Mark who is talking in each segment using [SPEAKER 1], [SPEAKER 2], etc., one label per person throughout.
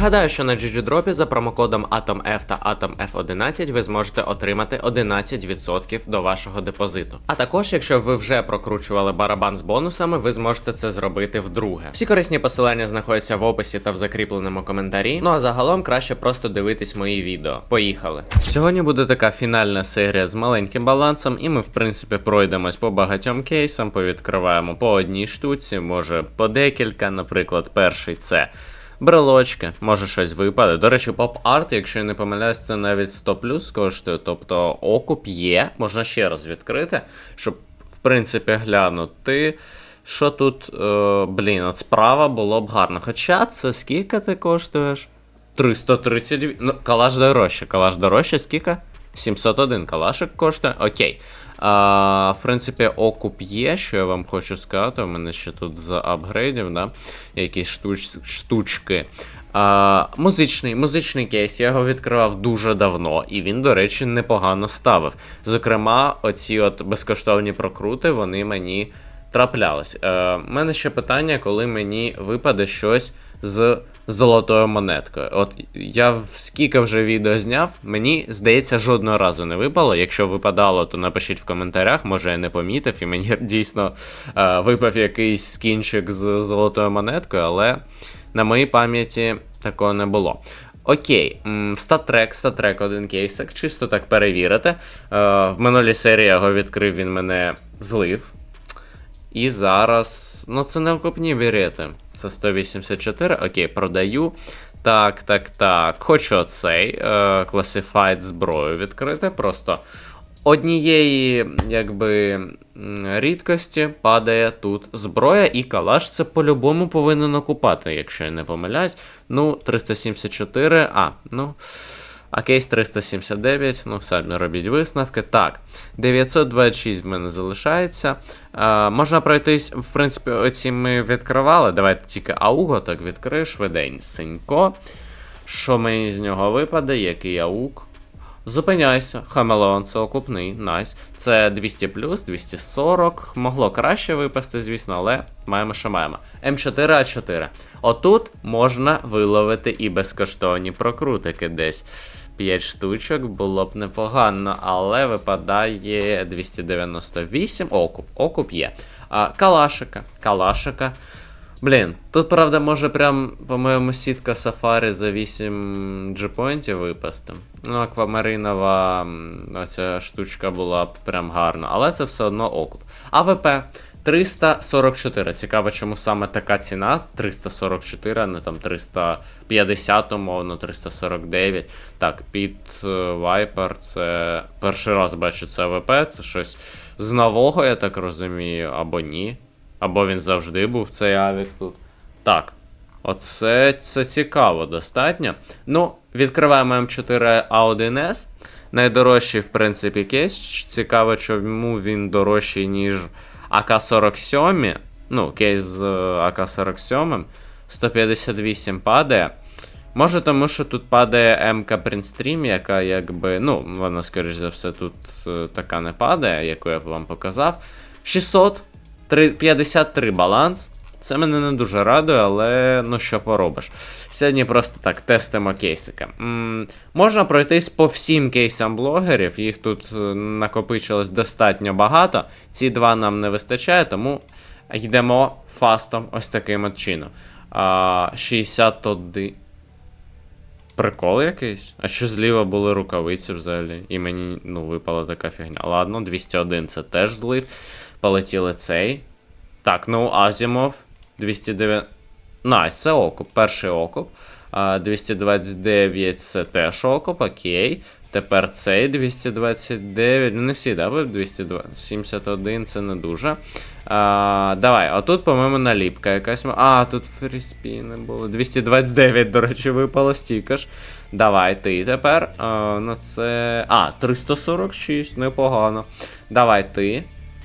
[SPEAKER 1] Нагадаю, що на GGDrop за промокодом AtomF та AtomF11 ви зможете отримати 11% до вашого депозиту. А також, якщо ви вже прокручували барабан з бонусами, ви зможете це зробити вдруге. Всі корисні посилання знаходяться в описі та в закріпленому коментарі. Ну а загалом краще просто дивитись мої відео. Поїхали. Сьогодні буде така фінальна серія з маленьким балансом, і ми, в принципі, пройдемось по багатьом кейсам, повідкриваємо по одній штуці, може по декілька. Наприклад, перший це. Брелочки, може щось випаде. До речі, поп-арт, якщо я не помиляюсь, це навіть 100 плюс коштує. Тобто окуп є, можна ще раз відкрити, щоб, в принципі, глянути. Що тут, е, блін, от справа було б гарно. Хоча це скільки ти коштуєш? 332. Ну, калаш дорожче. Калаш дорожче, скільки? 701 калашик коштує. Окей. А, в принципі, окуп є, що я вам хочу сказати. У мене ще тут з апгрейдів, да? якісь штуч, штучки. А, музичний музичний кейс, я його відкривав дуже давно, і він, до речі, непогано ставив. Зокрема, оці от безкоштовні прокрути, вони мені траплялись. Е, У мене ще питання, коли мені випаде щось з золотою монеткою. От я скільки вже відео зняв, мені здається, жодного разу не випало. Якщо випадало, то напишіть в коментарях, може я не помітив, і мені дійсно е, випав якийсь скінчик з золотою монеткою, але на моїй пам'яті такого не було. Окей, статрек, статрек один кейсик, чисто так перевірити. Е, в минулій серії я його відкрив, він мене злив. І зараз. Ну, це не вкупні вірити. Це 184. Окей, продаю. Так, так, так. Хочу оцей е, Classified зброю відкрити. Просто однієї, якби, рідкості падає тут зброя, і калаш це по-любому повинен окупати, якщо я не помиляюсь. Ну, 374. А, ну. А кейс 379, ну самі робіть висновки. Так, 926 в мене залишається. Е, можна пройтись, в принципі, оці ми відкривали. Давайте тільки ауго так відкрию, швиденько. Що мені з нього випаде, який аук? Зупиняйся, Хамелеон це окупний, найс. Це 200 плюс, 240. Могло краще випасти, звісно, але маємо, що маємо. М4А4. Отут можна виловити і безкоштовні прокрутики десь. 5 штучок було б непогано, але випадає 298. Окуп, окуп є. А, Калашика. Калашика. Блін, тут, правда, може прям, по-моєму, сітка Сафарі за 8 джепоінтів випасти. Ну, аквамаринова м, оця штучка була б прям гарна, але це все одно окуп. АВП 344. Цікаво, чому саме така ціна 344, а не там 350, умовно, 349. Так, під е, Viper це перший раз бачу це АВП, це щось з нового, я так розумію, або ні. Або він завжди був цей авік тут. Так. Оце це цікаво достатньо. Ну, відкриваємо М4А1С. Найдорожчий, в принципі, кейс. Цікаво, чому він дорожчий, ніж АК-47. Ну, кейс з АК-47. 158 падає. Може, тому що тут падає МК Принстрім, яка якби. Ну, вона, скоріш за все, тут е, така не падає, яку я б вам показав. 653 баланс. Це мене не дуже радує, але ну що поробиш. Сьогодні просто так тестимо кейсики. М, можна пройтись по всім кейсам блогерів, їх тут е, накопичилось достатньо багато. Ці два нам не вистачає, тому йдемо фастом ось таким от чином. А, 61. Прикол якийсь? А що зліва були рукавиці взагалі? І мені ну, випала така фігня. Ладно, 201 це теж злив. Полетіли цей. Так, ну Азімов. 209. Найс, це окуп. Перший окуп. А, 229 це теж окуп, окей. Тепер цей 229. Ну, не всі, да, ви 220. 71 це не дуже. А, давай, а тут, по-моєму, наліпка якась. А, тут фріспіни були. 229, до речі, випало стільки ж. Давай, ти тепер. А, ну це. А, 346, непогано. Давай ти.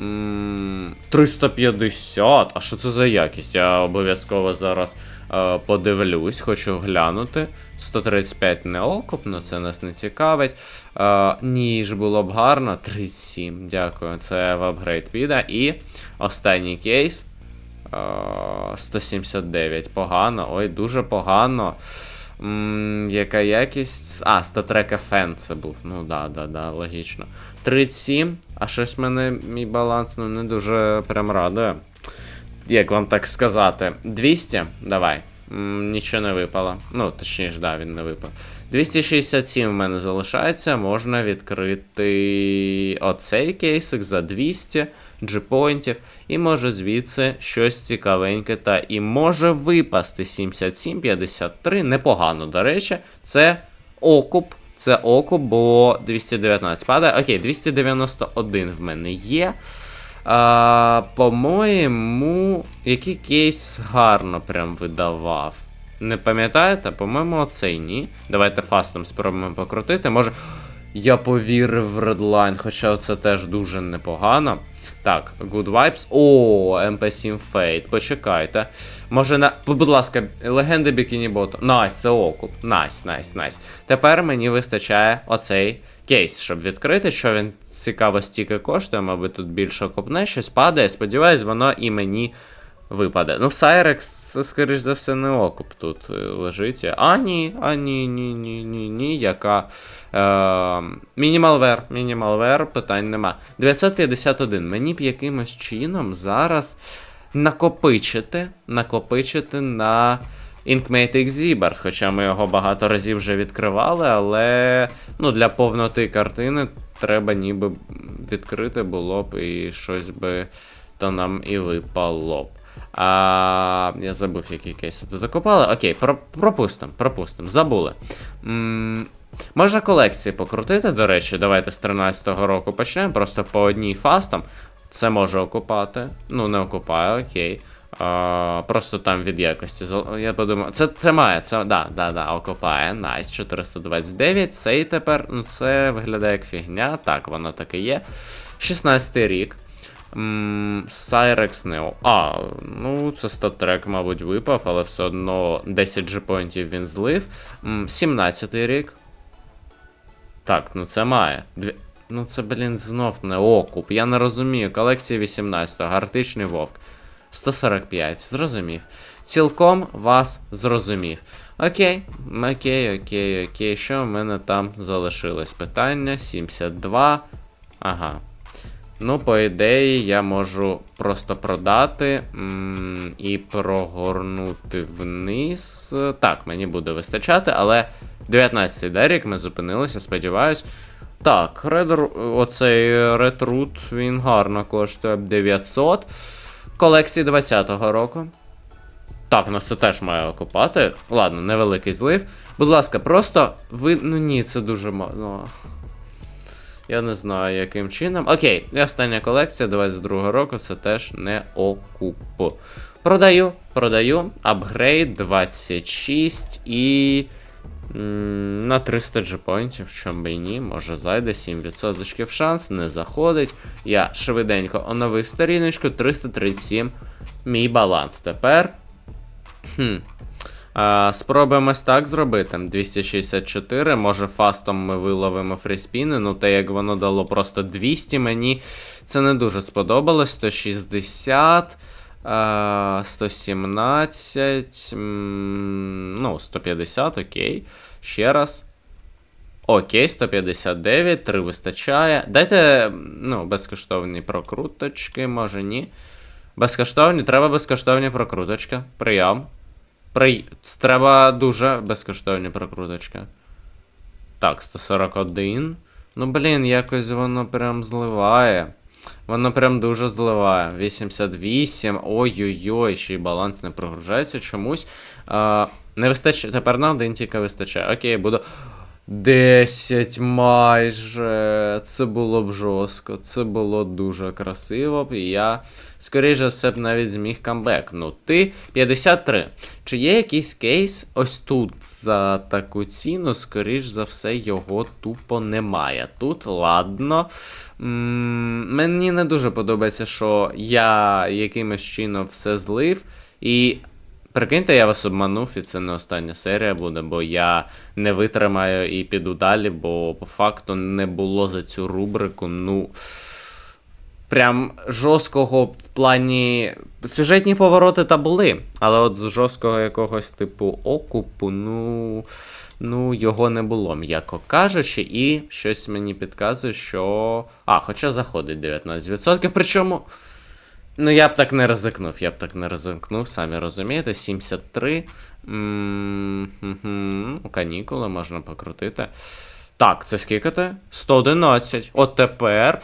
[SPEAKER 1] М, 350. А що це за якість? Я обов'язково зараз е, подивлюсь, хочу глянути. 135 не окупно, це нас не цікавить. Е, ніж було б гарно. 37. Дякую. Це в апгрейд піде. І останній кейс. Е, 179. Погано. Ой, дуже погано. М, яка якість? А, статрека фен це був. Ну да, да, да, логічно. 37, а щось мене мій баланс ну, не дуже прям радує. Як вам так сказати? 200? Давай. М, нічого не випало. Ну, точніше, да, він не випав. 267 в мене залишається. Можна відкрити оцей кейсик за 200 джипоінтів. І може звідси щось цікавеньке. Та і може випасти 77-53. Непогано, до речі. Це окуп. Це окуп, бо 219 падає. Окей, 291 в мене є. По-моєму, який кейс гарно прям видавав. Не пам'ятаєте? По-моєму, оцей ні. Давайте фастом спробуємо покрутити. Може. Я повірив в Redline, хоча це теж дуже непогано. Так, Good Vibes. О, MP7 Fate. Почекайте. Може на. Будь ласка, легенди Бікіні Боту. Найс, це окуп. Найс, найс, найс. Тепер мені вистачає оцей кейс, щоб відкрити, що він цікаво стільки коштує, мабуть, тут більше копне, щось падає. Сподіваюсь, воно і мені випаде. Ну, Сайрекс, це, скоріш за все, не окуп тут е, лежить. А, ні, а ні, ні, ні, ні, ні, яка. Е, мінімалвер, мінімалвер, питань нема. 951. Мені б якимось чином зараз накопичити, накопичити на. Inkmate Exhiber, хоча ми його багато разів вже відкривали, але ну, для повноти картини треба ніби відкрити було б і щось би то нам і випало б. А, я забув, які кейси тут окупали. Окей, про, пропустимо, пропустимо. Забули. М, можна колекції покрутити, до речі, давайте з 13-го року почнемо. Просто по одній фастам. Це може окупати. Ну, не окупає, окей. А, просто там від якості. Я подумав, це, це має, це, да, да, да, окупає. Найс, 429. Цей тепер, ну це виглядає як фігня. Так, воно так і є. 16 й рік. Cyrex Neo. А, ну це статрек, мабуть, випав, але все одно 10 джипоінтів він злив. М, 17 рік. Так, ну це має. Дві... Ну це, блін, знов не окуп. Я не розумію. Колекція 18-го, Арктичний вовк. 145, зрозумів. Цілком вас зрозумів. Окей, окей, окей, окей. Що в мене там залишилось? Питання 72. Ага. Ну, по ідеї, я можу просто продати м, і прогорнути вниз. Так, мені буде вистачати, але 19-й дерік ми зупинилися, сподіваюсь. Так, редр, оцей ретрут, він гарно коштує 900. Колекції 20-го року. Так, ну це теж має окупати. Ладно, невеликий злив. Будь ласка, просто ви. Ну ні, це дуже мало. Я не знаю, яким чином. Окей, остання колекція 22-го року, це теж не окуп. Продаю, продаю. Апгрейд 26 і. На 300 джепоінтів, чому би і ні, може зайде 7% шанс, не заходить. Я швиденько оновив сторіночку 337. Мій баланс тепер. Хм. Спробуємо так зробити. 264. Може, фастом ми виловимо фріспіни. Ну, те, як воно дало просто 200 мені. Це не дуже сподобалось. 160. 117. Ну, 150, окей. Ще раз. Окей, 159, 3 вистачає. Дайте, ну, безкоштовні прокруточки, може ні. Безкоштовні, треба безкоштовні прокруточки. Прийом. При... Треба дуже безкоштовні прокруточки. Так, 141. Ну, блін, якось воно прям зливає. Воно прям дуже зливає. 88. Ой-ой-ой, ще й баланс не прогружається чомусь. А, не вистачає. Тепер на один тільки вистачає. Окей, буду. 10 майже. Це було б жорстко. Це було дуже красиво. І я, скоріше за все, б навіть зміг камбекнути. 53. Чи є якийсь кейс ось тут за таку ціну? Скоріш за все, його тупо немає. Тут, ладно. М, мені не дуже подобається, що я якимось чином все злив. І Прикиньте, я вас обманув, і це не остання серія буде, бо я не витримаю і піду далі, бо по факту не було за цю рубрику, ну. прям жорсткого в плані. Сюжетні повороти та були, але от з жорсткого якогось типу окупу, ну. Ну, його не було, м'яко кажучи, і щось мені підказує, що. А, хоча заходить 19%. Причому. Ну, я б так не ризикнув, я б так не ризикнув, самі розумієте, 73. М, мгм, Ну, канікули можна покрутити. Так, це скільки ти? 111. От тепер.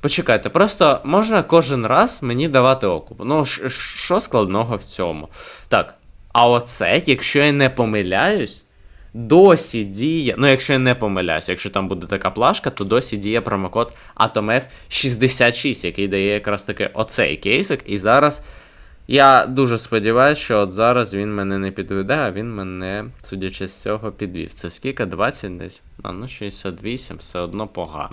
[SPEAKER 1] Почекайте, просто можна кожен раз мені давати окуп. Ну, що складного в цьому? Так, а оце, якщо я не помиляюсь, досі діє. Ну, якщо я не помиляюсь, якщо там буде така плашка, то досі діє промокод AtomF66, який дає якраз таки оцей кейсик. І зараз я дуже сподіваюся, що от зараз він мене не підведе, а він мене, судячи з цього, підвів. Це скільки? 20 десь? А ну 68, все одно погано.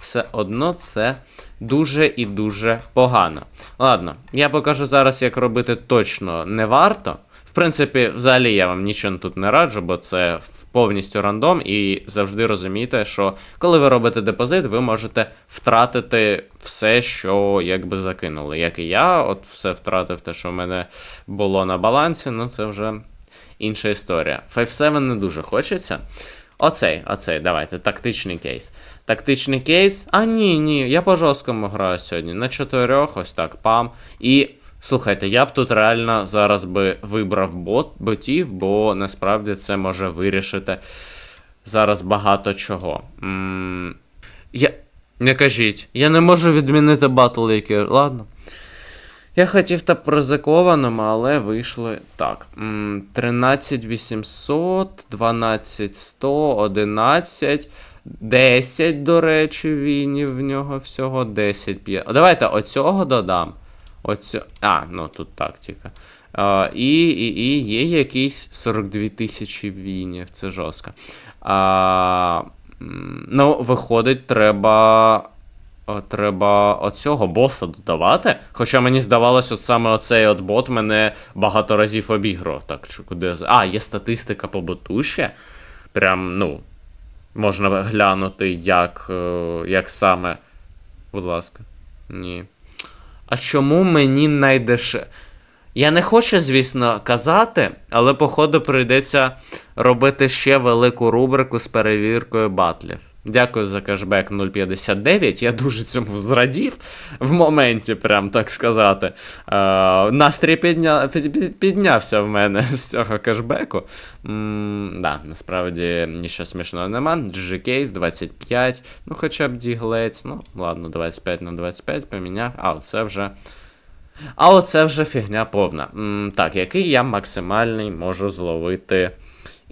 [SPEAKER 1] Все одно це дуже і дуже погано. Ладно, я покажу зараз, як робити точно не варто. В принципі, взагалі я вам нічого тут не раджу, бо це повністю рандом, і завжди розумійте, що коли ви робите депозит, ви можете втратити все, що якби закинули. Як і я, от все втратив те, що в мене було на балансі, ну це вже інша історія. 5-7 не дуже хочеться. Оцей, оцей, давайте, тактичний кейс. Тактичний кейс. А ні, ні, я по жорсткому граю сьогодні. На чотирьох, ось так, пам. І слухайте, я б тут реально зараз би вибрав бот, ботів, бо насправді це може вирішити зараз багато чого. м я. Не кажіть, я не можу відмінити батл, який. Ладно. Я хотів та по ризикованому, але вийшли так. м, 13 800, 12 100, 11, 10, до речі, вінів в нього всього 10 5. Давайте оцього додам. Оцю... А, ну тут тактика. А, і, і, і є якісь 42 тисячі вінів, це жорстко. А, ну, виходить, треба. Треба оцього боса додавати. Хоча мені здавалось, от саме оцей от бот мене багато разів обіграв. Так, чи куди. А, є статистика по боту ще. Прям, ну, можна глянути, як, е, як саме. Будь ласка. Ні. А чому мені найдеше. Я не хочу, звісно, казати, але походу прийдеться робити ще велику рубрику з перевіркою батлів. Дякую за кешбек 059. Я дуже цьому зрадів в моменті, прям так сказати. Е, настрій підня... під- під- піднявся в мене з цього кешбеку. м да, насправді нічого смішного нема. GG Case 25, ну хоча б діглець. Ну, ладно, 25 на 25 поміняв. А, це вже. А оце вже фігня повна. М, так, який я максимальний можу зловити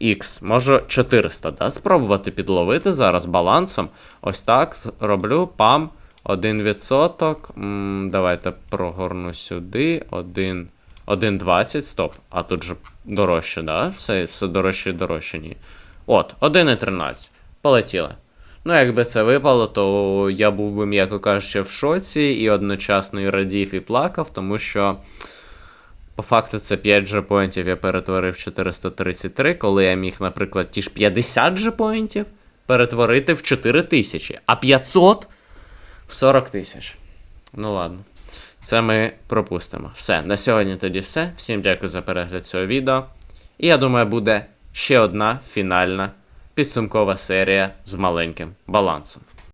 [SPEAKER 1] X? Можу 400, да? Спробувати підловити зараз балансом. Ось так роблю пам. 1%. М, давайте прогорну сюди. 1. 1,20. Стоп. А тут же дорожче, да? Все, все дорожче і дорожче, ні. От, 1,13. Полетіли. Ну, якби це випало, то я був би, м'яко кажучи, в шоці і одночасно і радів, і плакав, тому що. По факту це 5 джепоінтів я перетворив в 433, коли я міг, наприклад, ті ж 50 джепоінтів перетворити в 4000, а 500 в 40 тисяч. Ну ладно. Це ми пропустимо. Все, на сьогодні тоді все. Всім дякую за перегляд цього відео. І я думаю, буде ще одна фінальна підсумкова серія з маленьким балансом.